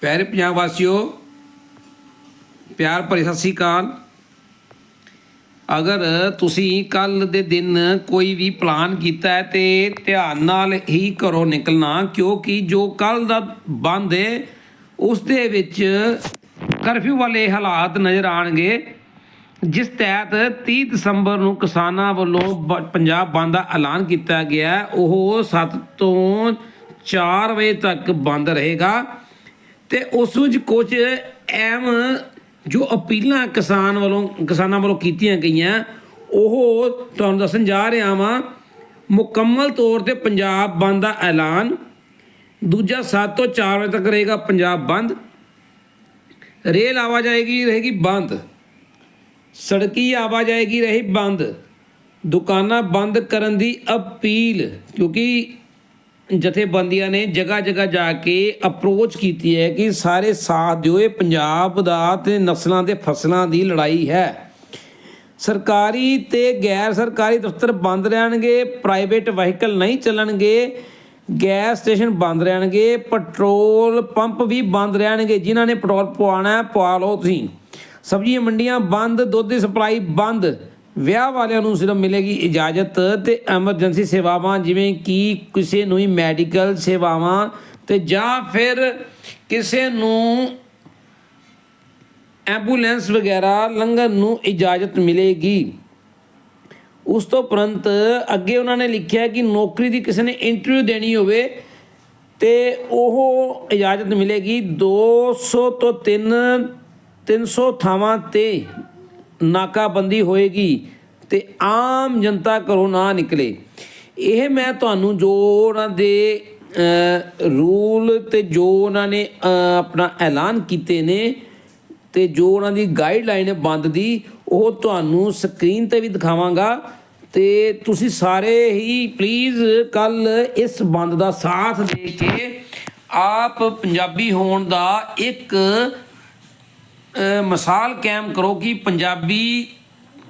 ਪਿਆਰੇ ਪੰਜਾਬ ਵਾਸੀਓ, ਪਿਆਰ ਭਰੀ ਸਤਿ ਸ੍ਰੀ ਅਕਾਲ। ਅਗਰ ਤੁਸੀਂ ਕੱਲ ਦੇ ਦਿਨ ਕੋਈ ਵੀ ਪਲਾਨ ਕੀਤਾ ਹੈ ਤੇ ਧਿਆਨ ਨਾਲ ਹੀ ਘਰੋਂ ਨਿਕਲਣਾ, ਕਿਉਂਕਿ ਜੋ ਕੱਲ ਦਾ ਬੰਦ ਹੈ ਉਸ ਦੇ ਵਿੱਚ ਕਰਫਿਊ ਵਾਲੇ ਹਾਲਾਤ ਨਜ਼ਰ ਆਣਗੇ ਜਿਸ ਤਹਿਤ 30 ਦਸੰਬਰ ਨੂੰ ਕਿਸਾਨਾਂ ਵੱਲੋਂ ਬ- ਪੰਜਾਬ ਬੰਦ ਦਾ ਐਲਾਨ ਕੀਤਾ ਗਿਆ ਉਹ 7 ਤੋਂ 4 ਵਜੇ ਤੱਕ ਬੰਦ ਰਹੇਗਾ। ਤੇ ਉਸ ਵਿੱਚ ਕੁਝ ਐਮ ਜੋ ਅਪੀਲਾਂ ਕਿਸਾਨ ਵੱਲੋਂ, ਕਿਸਾਨਾਂ ਵੱਲੋਂ ਕੀਤੀਆਂ ਗਈਆਂ, ਉਹ ਤੁਹਾਨੂੰ ਦੱਸਣ ਜਾ ਰਿਹਾ ਵਾਂ, ਮੁਕੰਮਲ ਤੌਰ ਤੇ ਪੰਜਾਬ ਬੰਦ ਦਾ ਐਲਾਨ। ਦੂਜਾ 7 ਤੋਂ 4 ਵਜੇ ਤੱਕ ਰਹੇਗਾ ਪੰਜਾਬ ਬੰਦ। ਰੇਲ ਆਵਾਜਾਈ ਰਹੇਗੀ ਬੰਦ। ਸੜਕੀ ਆਵਾਜਾਈ ਰਹੀ ਬੰਦ। ਦੁਕਾਨਾਂ ਬੰਦ ਕਰਨ ਦੀ ਅਪੀਲ, ਕਿਉਂਕਿ ਜਥੇਬੰਦੀਆਂ ਨੇ ਜਗ੍ਹਾ ਜਗ੍ਹਾ ਜਾ ਕੇ ਅਪਰੋਚ ਕੀਤੀ ਹੈ ਕਿ ਸਾਰੇ ਸਾਥ ਦਿਓ, ਇਹ ਪੰਜਾਬ ਦਾ ਤੇ ਨਸਲਾਂ ਤੇ ਫਸਲਾਂ ਦੀ ਲੜਾਈ ਹੈ। ਸਰਕਾਰੀ ਤੇ ਗੈਰ ਸਰਕਾਰੀ ਦਫ਼ਤਰ ਬੰਦ ਰਹਿਣਗੇ ਪ੍ਰਾਈਵੇਟ ਵਹੀਕਲ ਨਹੀਂ ਚੱਲਣਗੇ ਗੈਸ ਸਟੇਸ਼ਨ ਬੰਦ ਰਹਿਣਗੇ ਪੈਟਰੋਲ ਪੰਪ ਵੀ ਬੰਦ ਰਹਿਣਗੇ, ਜਿਨ੍ਹਾਂ ਨੇ ਪੈਟਰੋਲ ਪਵਾਉਣਾ ਪਵਾ ਲਓ ਤੁਸੀਂ। ਸਬਜ਼ੀਆਂ, ਮੰਡੀਆਂ ਬੰਦ, ਦੁੱਧ ਦੀ ਸਪਲਾਈ ਬੰਦ। ਵਿਆਹ ਵਾਲਿਆਂ ਨੂੰ ਸਿਰਫ ਮਿਲੇਗੀ ਇਜਾਜ਼ਤ ਤੇ ਐਮਰਜੈਂਸੀ ਸੇਵਾਵਾਂ, ਜਿਵੇਂ ਕਿ ਕਿਸੇ ਨੂੰ ਹੀ ਮੈਡੀਕਲ ਸੇਵਾਵਾਂ ਤੇ ਜਾਂ ਫਿਰ ਕਿਸੇ ਨੂੰ ਐਂਬੂਲੈਂਸ ਵਗੈਰਾ ਲੰਘਣ ਨੂੰ ਇਜਾਜ਼ਤ ਮਿਲੇਗੀ। ਉਸ ਤੋਂ ਉਪਰੰਤ ਅੱਗੇ ਉਹਨਾਂ ਨੇ ਲਿਖਿਆ ਕਿ ਨੌਕਰੀ ਦੀ ਕਿਸੇ ਨੇ ਇੰਟਰਵਿਊ ਦੇਣੀ ਹੋਵੇ ਤੇ ਉਹ ਇਜਾਜ਼ਤ ਮਿਲੇਗੀ 200 ਤੋਂ 3 300 ਥਾਵਾਂ ਤੇ। ਨਾਕਾਬੰਦੀ ਹੋਏਗੀ ਤੇ ਆਮ ਜਨਤਾ ਘਰੋਂ ਨਾ ਨਿਕਲੇ। ਇਹ ਮੈਂ ਤੁਹਾਨੂੰ ਜੋ ਉਹਨਾਂ ਦੇ ਰੂਲ ਤੇ ਜੋ ਉਹਨਾਂ ਨੇ ਆਪਣਾ ਐਲਾਨ ਕੀਤੇ ਨੇ ਤੇ ਜੋ ਉਹਨਾਂ ਦੀ ਗਾਈਡਲਾਈਨ ਹੈ ਬੰਦ ਦੀ, ਉਹ ਤੁਹਾਨੂੰ ਸਕਰੀਨ ਤੇ ਵੀ ਦਿਖਾਵਾਂਗਾ। ਤੇ ਤੁਸੀਂ ਸਾਰੇ ਹੀ ਪਲੀਜ਼ ਕੱਲ ਇਸ ਬੰਦ ਦਾ ਸਾਥ ਦੇ ਕੇ ਆਪ ਪੰਜਾਬੀ ਹੋਣ ਦਾ ਇੱਕ ਮਿਸਾਲ ਕਾਇਮ ਕਰੋ ਕਿ ਪੰਜਾਬੀ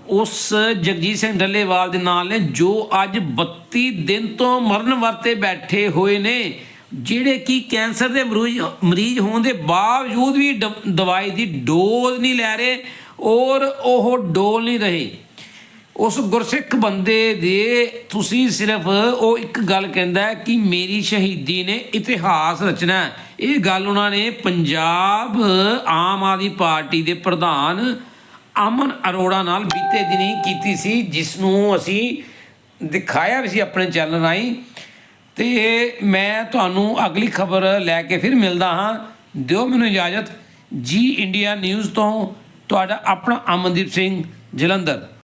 ਉਸ ਜਗਜੀਤ ਸਿੰਘ ਡੱਲੇਵਾਲ ਦੇ ਨਾਲ ਨੇ ਜੋ ਅੱਜ 32 ਦਿਨ ਤੋਂ ਮਰਨ ਵਰਤੇ ਬੈਠੇ ਹੋਏ ਨੇ, ਜਿਹੜੇ ਕਿ ਕੈਂਸਰ ਦੇ ਮਰੀਜ਼ ਮਰੀਜ਼ ਹੋਣ ਦੇ ਬਾਵਜੂਦ ਵੀ ਡ- ਦਵਾਈ ਦੀ ਡੋਜ਼ ਨਹੀਂ ਲੈ ਰਹੇ ਔਰ ਉਹ ਡੋਲ ਨਹੀਂ ਰਹੇ। ਉਸ ਗੁਰਸਿੱਖ ਬੰਦੇ ਦੇ ਤੁਸੀਂ ਸਿਰਫ ਉਹ ਇੱਕ ਗੱਲ ਕਹਿੰਦਾ ਕਿ ਮੇਰੀ ਸ਼ਹੀਦੀ ਨੇ ਇਤਿਹਾਸ ਰਚਣਾ ਇਹ ਗੱਲ ਉਹਨਾਂ ਨੇ ਪੰਜਾਬ ਆਮ ਆਦਮੀ ਪਾਰਟੀ ਦੇ ਪ੍ਰਧਾਨ ਅਮਨ ਅਰੋੜਾ ਨਾਲ ਬੀਤੇ ਦਿਨੀ ਕੀਤੀ ਸੀ ਜਿਸ ਨੂੰ ਅਸੀਂ ਦਿਖਾਇਆ ਵੀ ਸੀ ਆਪਣੇ ਚੈਨਲ ਰਾਹੀਂ। ਤੇ ਮੈਂ ਤੁਹਾਨੂੰ ਅਗਲੀ ਖਬਰ ਲੈ ਕੇ ਫਿਰ ਮਿਲਦਾ ਹਾਂ। ਦਿਓ ਮੈਨੂੰ ਇਜਾਜ਼ਤ। ਜੀ ਇੰਡੀਆ ਨਿਊਜ਼ ਤੋਂ ਤੁਹਾਡਾ ਆਪਣਾ ਅਮਨਦੀਪ ਸਿੰਘ ਜਲੰਧਰ।